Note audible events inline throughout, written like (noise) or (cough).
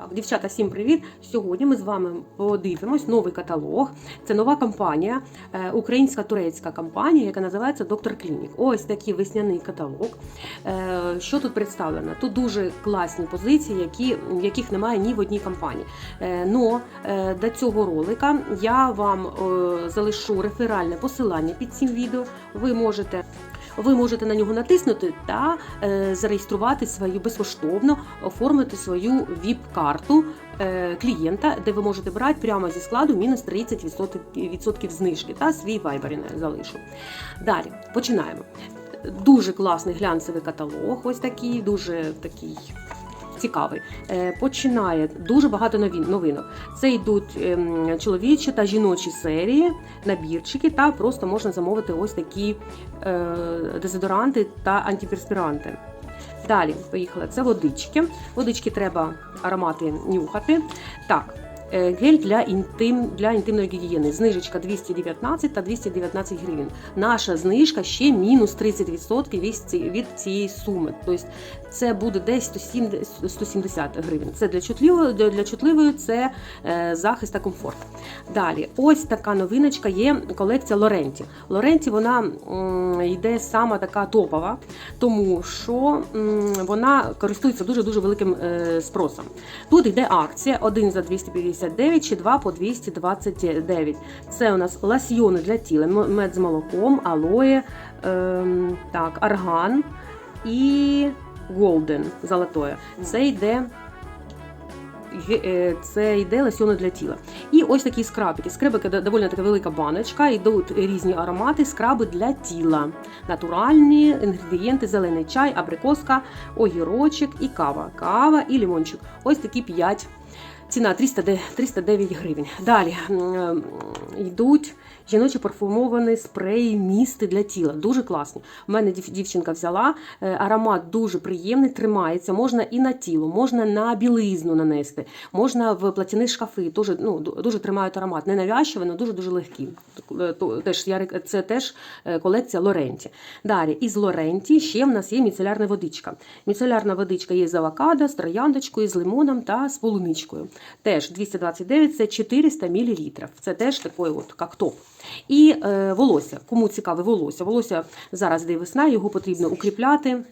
Так, дівчата, всім привіт! Сьогодні ми з вами подивимось новий каталог. Це нова компанія, е, українська турецька компанія, яка називається Доктор Клінік. Ось такий весняний каталог. Е, Що тут представлено? Тут дуже класні позиції, які, яких немає ні в одній компанії. Е, Но до цього ролика я вам залишу реферальне посилання під цим відео. Ви можете ви можете на нього натиснути та е, зареєструвати свою безкоштовно, оформити свою ВІП-карту е, клієнта, де ви можете брати прямо зі складу мінус 30% відсотків знижки та свій вайбер не залишу. Далі починаємо. Дуже класний глянцевий каталог, ось такий, дуже такий. Цікавий. Е, Починає дуже багато новин, новинок. Це йдуть ем, чоловічі та жіночі серії, набірчики, та просто можна замовити ось такі е, дезодоранти та антиперспіранти. Далі, поїхали. Це водички. Водички треба аромати нюхати. Так, гель для інтим для інтимної гігієни. Знижечка 219 та 219 гривень. Наша знижка ще мінус 30% від цієї суми. Тобто це буде десь 170 170 гривень. Це для чутливої, для чутливої це е, захист та комфорт. Далі, ось така новиночка є колекція Лоренті. Лоренті вона йде сама така топова, тому що вона користується дуже дуже великим е, спросом. Тут йде акція: один за 259 чи два по 229. Це у нас ласьйони для тіла, мед з молоком, алоє, ем, так, арган і голден золотое. Це йде. е, Це йде лосьони для тіла. І ось такі скрабики. Скрабики доволі така велика баночка, йдуть різні аромати, скраби для тіла. Натуральні інгредієнти, зелений чай, абрикоска, огірочок і кава. Кава і лимончик. Ось такі 5. Ціна 300 де- 309 гривень. Далі йдуть жіночі парфумовані спреї місти для тіла. Дуже класні. У мене дівчинка взяла. е, Аромат дуже приємний, тримається. Можна і на тіло, можна на білизну нанести, можна в платяні шкафи. Дуже, ну, дуже тримають аромат. Не навязчивий, але дуже дуже легкі. Е, Теж, я це теж е, колекція Лоренті. Далі, із Лоренті ще в нас є міцелярна водичка. Міцелярна водичка є з авокадо, з трояндочкою, з лимоном та з полуничкою. Теж 229 це 400 мл. Це теж такий от, як. І е, волосся. Кому цікаве волосся? Волосся зараз де весна, його потрібно укріпляти.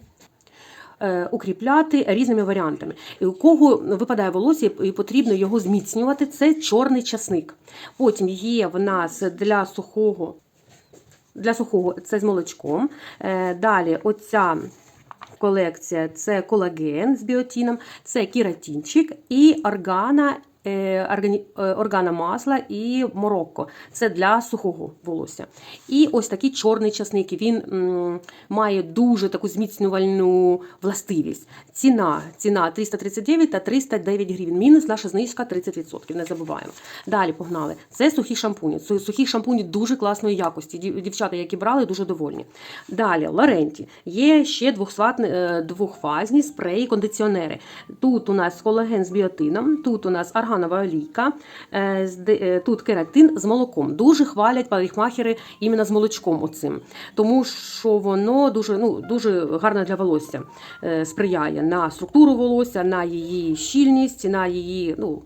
е, Укріпляти різними варіантами. І у кого випадає волосся і потрібно його зміцнювати, це чорний часник. Потім є в нас для сухого, для сухого це з молочком. Е, Далі оця колекція це колаген з біотіном, це кератинчик і органа. Е, е, Органа масла і морокко це для сухого волосся. І ось такий чорний часник. Він має дуже таку зміцнювальну властивість. Ціна ціна 339 та 309 гривень. Мінус наша знижка 30%. Не забуваємо. Далі погнали. Це сухі шампуні. Сухі шампуні дуже класної якості. Дівчата, які брали, дуже довольні. Далі Лоренті. Є ще е, двохфазні спреї, кондиціонери. Тут у нас колаген з біотином, тут у нас арганова олійка, е, е, тут кератин з молоком. Дуже хвалять парикмахери іменно з молочком оцим. Тому що воно дуже, ну, дуже гарно для волосся е, сприяє на структуру волосся, на її щільність, на її ну,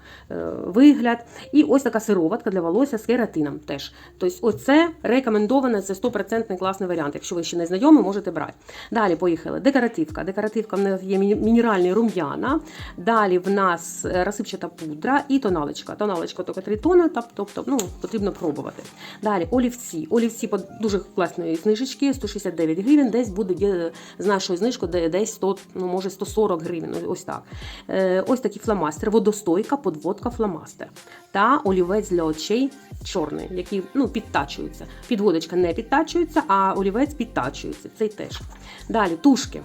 вигляд. І ось така сироватка для волосся з кератином теж. Тобто, оце рекомендоване, це 100% класний варіант. Якщо ви ще не знайомі, можете брати. Далі поїхали. Декоративка. Декоративка в нас є мінеральний рум'яна. Далі в нас розсипчата пудра і тоналочка. Тоналочка тільки 3 тона, тобто ну, потрібно пробувати. Далі олівці. Олівці по дуже класної знижечки, 169 гривень, десь буде з нашою знижкою де- десь 100, ну, може 140 гривень. Ось так. Е, ось такі фломастери, водостойка, подводка фломастер. Та олівець для очей чорний, який ну, підтачується. Підводочка не підтачується, а олівець підтачується. Цей теж. Далі тушки.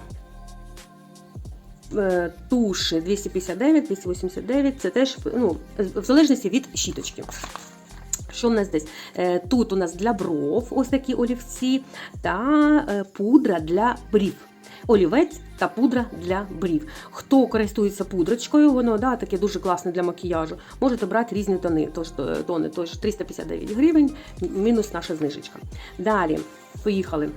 Е, Туші 259, 289, це теж ну, в залежності від щіточки. Що в нас десь? Е, Тут у нас для бров ось такі олівці та е, пудра для брів. Олівець та пудра для брів. Хто користується пудрочкою, воно да, таке дуже класне для макіяжу. Можете брати різні тони, тож, тони, тож 359 гривень, мінус наша знижечка. Далі, поїхали.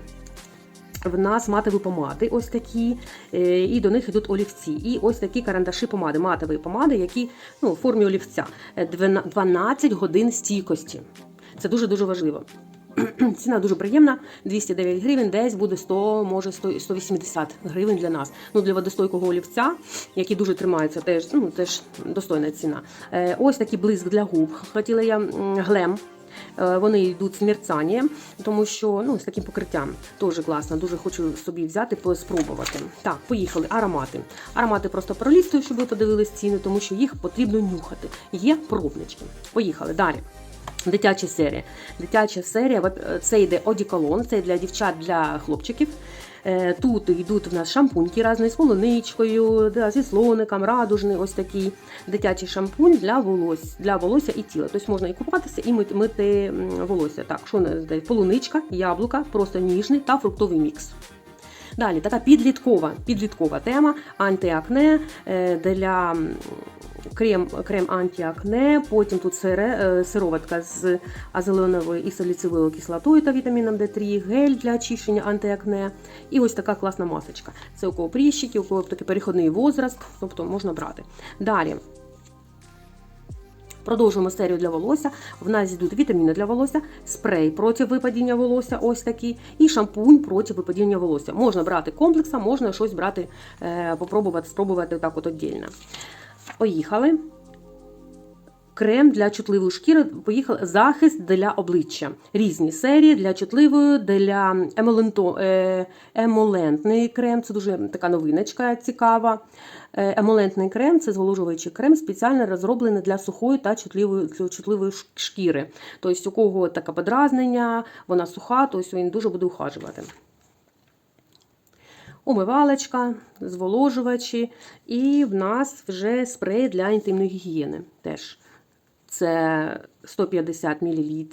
В нас матові помади, ось такі, е, і до них йдуть олівці. І ось такі карандаші помади, матові помади, які ну, в формі олівця. Е, 12 годин стійкості. Це дуже-дуже важливо. (clears throat) Ціна дуже приємна, 209 гривень, десь буде 100, може 100, 180 гривень для нас. Ну, для водостойкого олівця, який дуже тримається, теж, ну, теж достойна ціна. Е, ось такий блиск для губ. Хотіла я глем. Е, Вони йдуть з мерцанням, тому що ну, з таким покриттям теж класно. Дуже хочу собі взяти, спробувати. Так, поїхали. Аромати. Аромати просто пролістую, щоб ви подивились ціни, тому що їх потрібно нюхати. Є пробнички. Поїхали далі. Дитяча серія. Дитяча серія це йде одіколон, це для дівчат, для хлопчиків. Е, Тут йдуть в нас шампуньки різні з полуничкою, да, зі слоником, радужний, ось такий дитячий шампунь для волосся, для волосся і тіла. Тобто можна і купатися, і мити, волосся. Так, що полуничка, яблука, просто ніжний та фруктовий мікс. Далі така підліткова, підліткова тема антиакне е, для крем, крем антиакне, потім тут сире, е, сироватка з азеленовою і саліциловою кислотою та вітаміном D3, гель для очищення антиакне. І ось така класна масочка. Це у кого пріщики, у кого такий переходний возраст, тобто можна брати. Далі. Продовжуємо серію для волосся. В нас йдуть вітаміни для волосся, спрей проти випадіння волосся, ось такий, і шампунь проти випадіння волосся. Можна брати комплексом, можна щось брати, е, попробувати, спробувати так от віддільно. Поїхали. Крем для чутливої шкіри. Поїхали. Захист для обличчя. Різні серії для чутливої, для емоленто, е, емолентний крем. Це дуже така новиночка цікава. Е, Емолентний крем це зволожуючий крем, спеціально розроблений для сухої та чутливої, чутливої шкіри. Тобто, у кого таке подразнення, вона суха, то він дуже буде ухажувати. Умивалочка, зволожувачі, і в нас вже спрей для інтимної гігієни. Теж це 150 мл.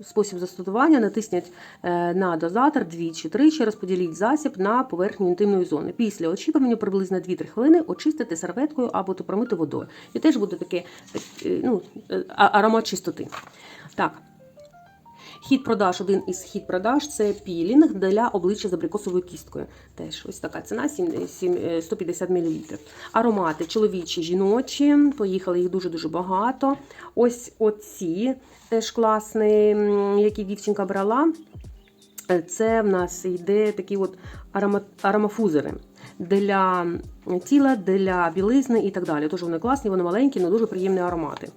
Спосіб застосування натисніть е, на дозатор двічі, тричі, розподіліть засіб на поверхню інтимної зони. Після очікування приблизно 2-3 хвилини очистити серветкою або промити водою. І теж буде таке е, ну, е, аромат чистоти. Так. Хід продаж, один із хід продаж це пілінг для обличчя з абрикосовою кісткою. Теж ось така ціна сім- сім- е, 150 мл. Аромати чоловічі, жіночі. Поїхали їх дуже-дуже багато. Ось оці теж класні, які дівчинка брала. Е, Це в нас йде такі от арома, аромафузери для тіла, для білизни і так далі. Тож вони класні, вони маленькі, але дуже приємні аромати.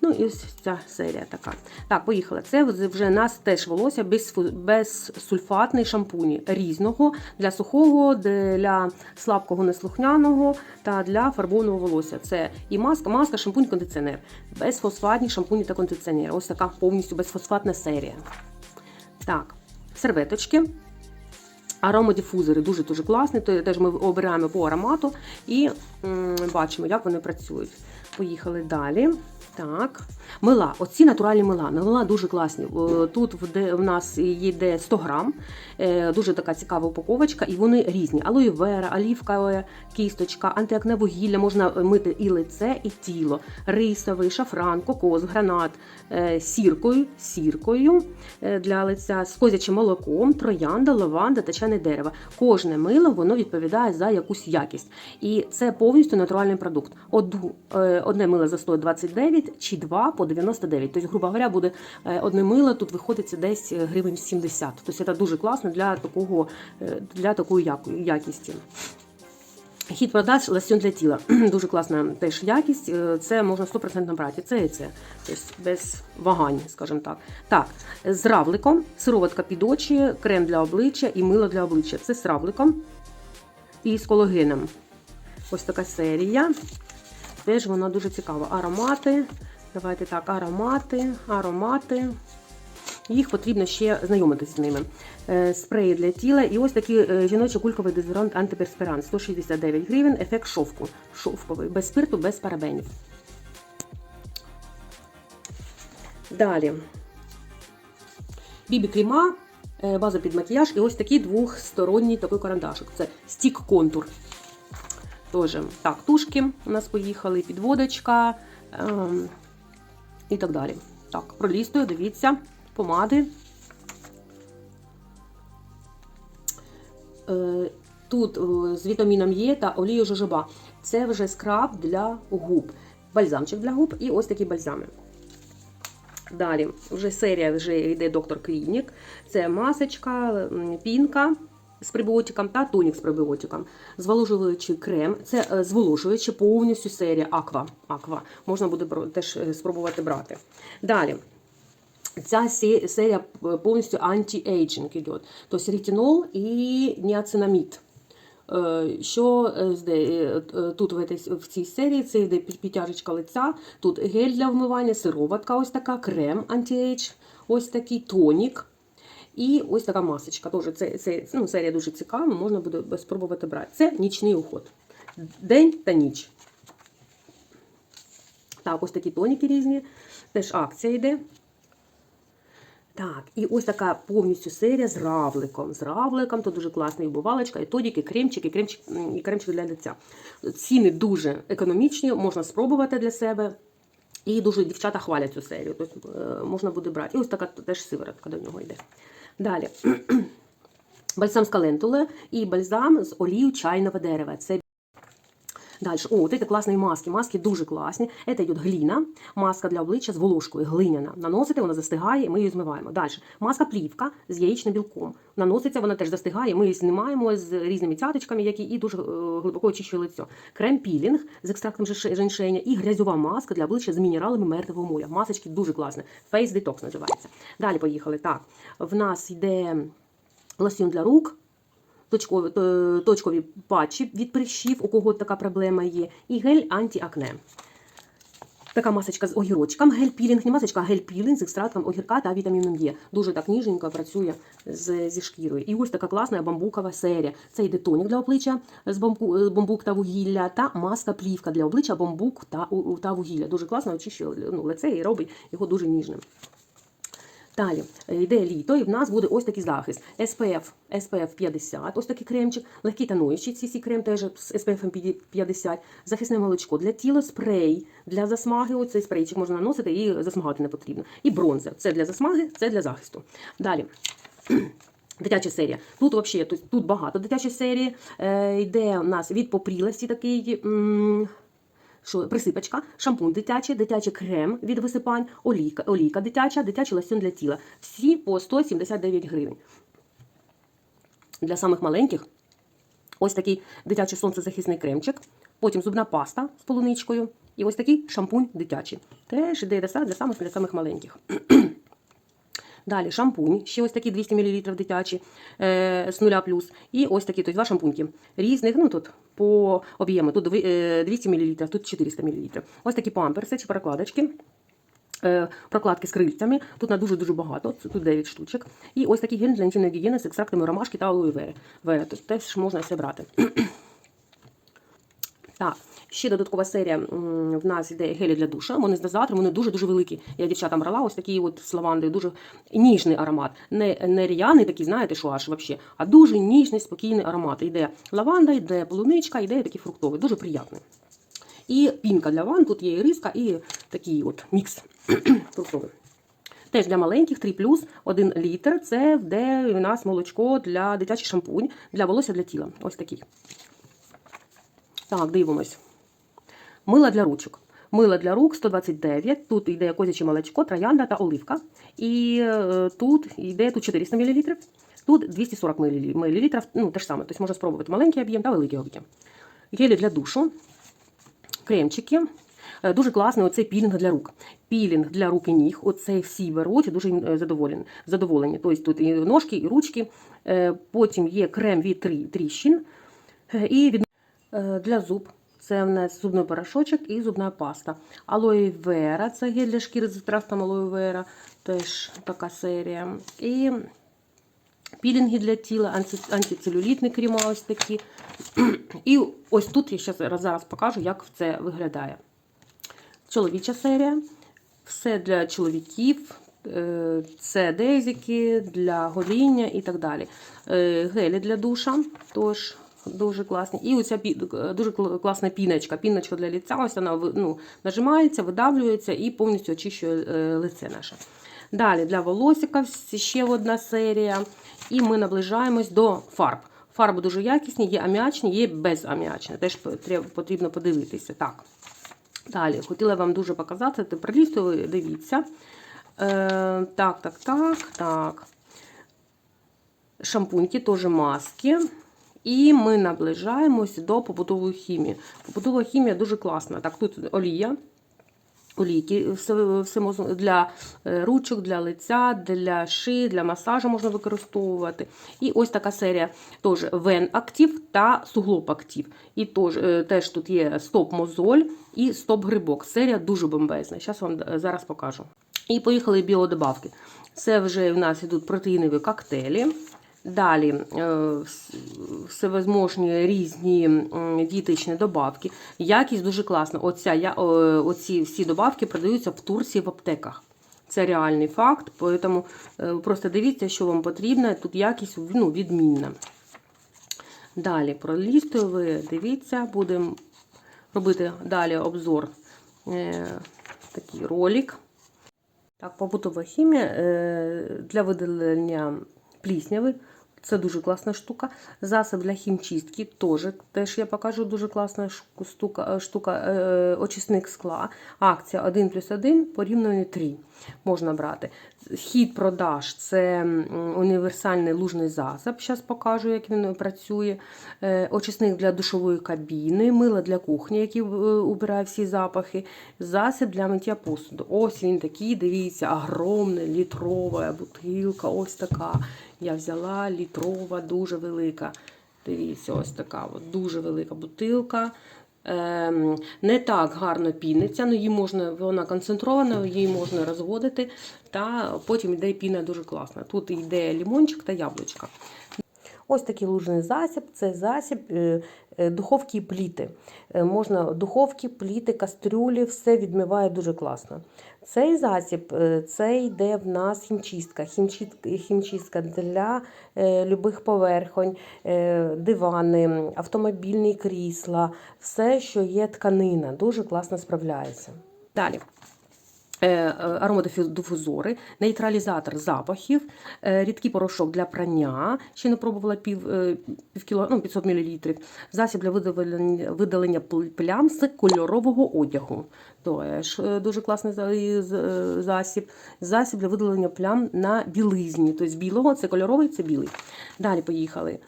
Ну і ось ця серія така. Так, поїхали. Це вже нас теж волосся безсульфатний шампуні різного для сухого, для слабкого неслухняного та для фарбованого волосся. Це і маска, маска, шампунь, кондиціонер. Безфосфатні шампуні та кондиціонери. Ось така повністю безфосфатна серія. Так, серветочки. Аромадифузори дуже дуже класні. То теж ми обираємо по аромату і м, бачимо, як вони працюють. Поїхали далі. Так, мила. Оці натуральні мила. Мила дуже класні. Тут в, нас йде 100 грам. Е, Дуже така цікава упаковочка, і вони різні: алоє вера, олівкова кісточка, антиакне вугілля, можна мити і лице, і тіло, рисовий, шафран, кокос, гранат, е, сіркою, сіркою е, для лиця, з козячим молоком, троянда, лаванда та чайне дерево. Кожне мило воно відповідає за якусь якість. І це повністю натуральний продукт. Одне мило за 129 чи два по 99. Тобто, грубо говоря, буде е, одне мило, тут виходить десь е, гривень 70. Тобто це дуже класно для такого е, для такої якісті. Хід продаж лосьон для тіла. (clears throat) Дуже класна теж якість. Це можна 100% брати. Це і це. Тобто без вагань, скажімо так. Так, з равликом, сироватка під очі, крем для обличчя і мило для обличчя. Це з равликом і з колагеном. Ось така серія. Теж вона дуже цікава. Аромати. Давайте так, аромати, аромати. Їх потрібно ще знайомитися з ними. Е, Спреї для тіла. І ось такий е, жіночий кульковий дезодорант антиперспірант. 169 гривень, ефект шовку. Шовковий, без спирту, без парабенів. Далі. Бібі кріма, е, база під макіяж і ось такий двохсторонній такий карандашик. Це стік контур. Тоже так, тушки у нас поїхали, підводочка ем, і так далі. Так, пролістую, дивіться, помади. Е, Тут е, з вітаміном Е та олією жожоба. Це вже скраб для губ, бальзамчик для губ і ось такі бальзами. Далі, вже серія вже йде доктор Клінік. Це масочка, пінка з пребіотиком та тонік з пребіотиком. Зволожуючий крем, це е, зволожуючий повністю серія Аква. Аква. Можна буде теж е, спробувати брати. Далі. Ця серія е, повністю анті-ейджинг йде. Тобто ретинол і ніацинамід. Що тут в, цій серії це йде підтяжечка лиця, тут гель для вмивання, сироватка ось така, крем анті-ейдж, ось такий тонік. І ось така масочка. Тоже це, це ну, серія дуже цікава, можна буде спробувати брати. Це нічний уход. День та ніч. Так, ось такі тоніки різні. Теж акція йде. Так, і ось така повністю серія з равликом. З равликом, то дуже класна і бувалочка, і тодік, і кремчик, і кремчик, і кремчик для лиця. Ціни дуже економічні, можна спробувати для себе. І дуже дівчата хвалять цю серію. Тобто е, можна буде брати. І ось така теж сиворотка до нього йде. Далі. (clears throat) Бальзам з калентули і бальзам з олією чайного дерева. Це Дальше, о, вот это классные маски. Маски дуже класні. Это йде гліна, маска для обличчя з волошкою, глиняна. Наносите, вона застигає, і ми її змиваємо. Далі, маска плівка з яєчним білком. Наноситься, вона теж застигає, ми її знімаємо з різними цяточками, які і дуже е, глибоко очищує лицо. Крем пілінг з екстрактом жеш- женьшеня і грязьова маска для обличчя з мінералами мертвого моря. Масочки дуже класні. Face Detox називається. Далі поїхали. Так, в нас йде лосьон для рук точкові, е, точкові патчі від прищів, у кого така проблема є, і гель антиакне. Така масочка з огірочком, гель-пілінг, не масочка, а гель-пілінг з екстрактом огірка та вітаміном Е. Дуже так ніжненько працює з, зі шкірою. І ось така класна бамбукова серія. Це йде тонік для обличчя з бамбу, е, бамбук та вугілля, та маска плівка для обличчя бамбук та, та вугілля. Дуже класно очищує ну, лице і робить його дуже ніжним. Далі е, йде літо, і в нас буде ось такий захист. SPF, SPF 50, ось такий кремчик, легкий тонуючий CC крем теж з SPF 50, захисне молочко для тіла, спрей для засмаги. Оцей спрейчик можна наносити і засмагати не потрібно. І бронзер. Це для засмаги, це для захисту. Далі. (clears throat) Дитяча серія. Тут взагалі тут, тут багато дитячої серії. Е, йде у нас від попрілості такий. М- присипочка, шампунь дитячий, дитячий крем від висипань, олійка, олійка дитяча, дитячий лосьон для тіла. Всі по 179 гривень. Для самих маленьких ось такий дитячий сонцезахисний кремчик, потім зубна паста з полуничкою і ось такий шампунь дитячий. Теж для для самих, для самих маленьких. Далі шампунь, ще ось такі 200 мл дитячі е, з нуля плюс. І ось такі, тобто два шампуньки різних, ну тут по об'єму, тут е, 200 мл, тут 400 мл. Ось такі памперси чи прокладочки. Е, Прокладки з крильцями, тут на дуже-дуже багато, тут 9 штучок. І ось такий гель для інтимної гігієни з екстрактами ромашки та алоє вери. Теж можна все брати. (clears throat) Так, ще додаткова серія в нас йде гелі для душа. Вони з дозатором, вони дуже-дуже великі. Я дівчатам брала ось такі от з лавандою, дуже ніжний аромат. Не, не ряний такий, знаєте, що аж вообще, а дуже ніжний, спокійний аромат. Йде лаванда, йде полуничка, йде такий фруктовий, дуже приємний. І пінка для ван, тут є і риска, і такий от мікс (clears throat) фруктовий. Теж для маленьких 3 плюс 1 літр. Це де у нас молочко для дитячий шампунь, для волосся для тіла. Ось такий. Так, дивимось. Мило для ручок. Мило для рук 129. Тут йде козяче молочко, троянда та оливка. І е, тут йде тут 400 мл. Тут 240 мл. Ну, те ж саме. Тобто можна спробувати маленький об'єм та великий об'єм. Гелі для душу, кремчики. Е, Дуже класний оцей пілінг для рук. Пілінг для рук і ніг. Оцей всі беруть, дуже е, задоволені. задоволені. Тобто тут і ножки, і ручки. Потім є крем від трі- тріщин. І від для зуб. Це в нас зубний порошочок і зубна паста. Алоє вера, це гель для шкіри з екстрактом алоє вера, теж така серія. І пілінги для тіла, анти- антицелюлітні крема ось такі. І ось тут я зараз, зараз покажу, як це виглядає. Чоловіча серія. Все для чоловіків. е, Це дезики для гоління і так далі. Е, Гелі для душа теж дуже класні. І оця дуже класна піночка. Піночка для лиця. Ось вона ну, нажимається, видавлюється і повністю очищує е, лице наше. Далі для волосика ще одна серія. І ми наближаємось до фарб. Фарби дуже якісні, є аміачні, є безаміачні. Теж потрібно- подивитися. Так. Далі, хотіла вам дуже показати, ти прилістую, дивіться. Е, так, так, так, так. Шампуньки, теж маски. І ми наближаємося до побутової хімії. Побутова хімія дуже класна. Так, тут олія, олійки для е, ручок, для лиця, для шиї, для масажу можна використовувати. І ось така серія теж Вен Актив та Суглоб Актив. І теж, е, теж тут є стоп мозоль і стоп грибок. Серія дуже бомбезна. Зараз вам е, зараз покажу. І поїхали біодобавки. Це вже в нас йдуть протеїнові коктейлі. Далі е, всевозможні різні м, дієтичні добавки. Якість дуже класна. Оця, я, оці всі добавки продаються в Турції в аптеках. Це реальний факт, тому е, просто дивіться, що вам потрібно. Тут якість ну, відмінна. Далі пролістую ви дивіться, будемо робити далі обзор. Е, такий ролик. Так, побутова хімія для видалення плісняви. Це дуже класна штука. Засіб для хімчистки теж, теж я покажу дуже класна штука, штука е, очисник скла. Акція 1 плюс 1 порівнює 3 можна брати. Хід продаж це універсальний лужний засіб. Зараз покажу, як він працює. Е, Очисник для душової кабіни, мило для кухні, який е, убирає всі запахи. Засіб для миття посуду. Ось він такий, дивіться, огромний, літрова бутилка. Ось така. Я взяла літрова, дуже велика. Дивіться, ось така от, дуже велика бутилка. Ем, не так гарно піниться, але її можна, вона концентрована, її можна розводити, та потім йде піна дуже класна. Тут йде лімончик та яблучка. Ось такий лужний засіб це засіб е, е, духовки і пліти. Е, Можна духовки, пліти, кастрюлі, все відмиває дуже класно. Цей засіб е, це йде в нас хімчистка. Хімчистка, для е, любих поверхонь, е, дивани, автомобільні крісла, все, що є тканина, дуже класно справляється. Далі. Е, е, аромадифузори, нейтралізатор запахів, е, рідкий порошок для прання, ще не пробувала пів, пів кіло, ну, 500 мл, засіб для видалення, видалення плям з кольорового одягу. Теж дуже класний засіб. Засіб для видалення плям на білизні. Тобто білого це кольоровий, це білий. Далі поїхали.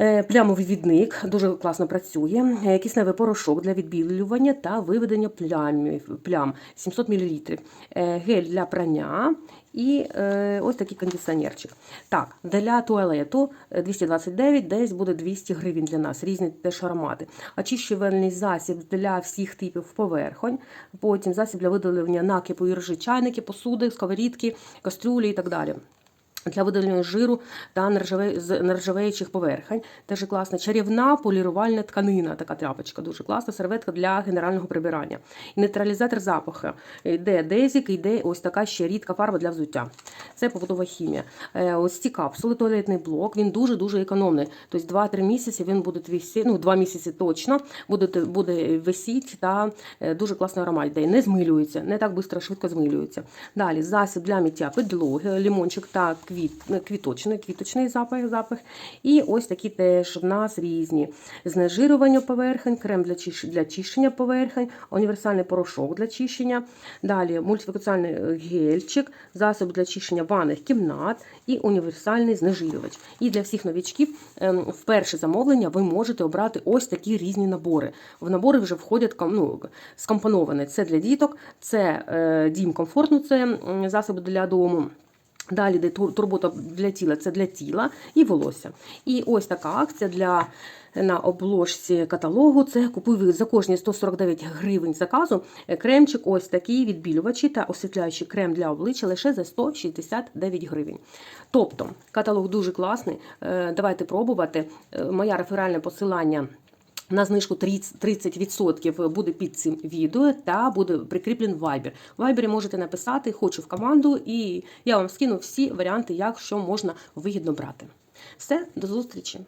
Е, Плямовідвідник дуже класно працює. Е, Кисневий порошок для відбілювання та виведення плямів, плям 700 мл. Е, Гель для прання і ось такий кондиціонерчик. Так, для туалету е, 229, десь буде 200 гривень для нас, різні теж аромати. Очищувальний засіб для всіх типів поверхонь. Потім засіб для видалення накипу і ржи, чайники, посуди, сковорідки, кастрюлі і так далі. Для видалення жиру та нержавеючих поверхень. Теж класна чарівна полірувальна тканина, така тряпочка, дуже класна серветка для генерального прибирання. І нейтралізатор запаху. Йде дезік, йде ось така ще рідка фарба для взуття. Це побутова хімія. Е, Ось ці капсули, туалетний блок, він дуже-дуже економний. Тобто 2-3 місяці він буде висіти, ну 2 місяці точно буде, буде висіти та е, дуже класний аромат йде. Не змилюється, не так швидко, швидко змилюється. Далі засіб для миття підлоги, лімончик та квіт, квіточний, квіточний запах, запах. І ось такі теж в нас різні. Знежирування поверхень, крем для, чищ, для чищення поверхень, універсальний порошок для чищення. Далі мультифункціональний е, гельчик, засіб для чищення ванних кімнат і універсальний знежирювач. І для всіх новічків ем, в перше замовлення ви можете обрати ось такі різні набори. В набори вже входять ну, скомпоновані. Це для діток, це е, дім комфортно, це засоби для дому. Далі тур- турбота для тіла, це для тіла і волосся. І ось така акція для на обложці каталогу. Це купуй за кожні 149 гривень заказу. е, Кремчик, ось такий відбілювачі та освітляючий крем для обличчя лише за 169 гривень. Тобто каталог дуже класний. е, Давайте пробувати. Е, Моє реферальне посилання. На знижку 30% 30% буде під цим відео та буде прикріплен Viber. В Viber можете написати Хочу в команду, і я вам скину всі варіанти, як що можна вигідно брати. Все, до зустрічі!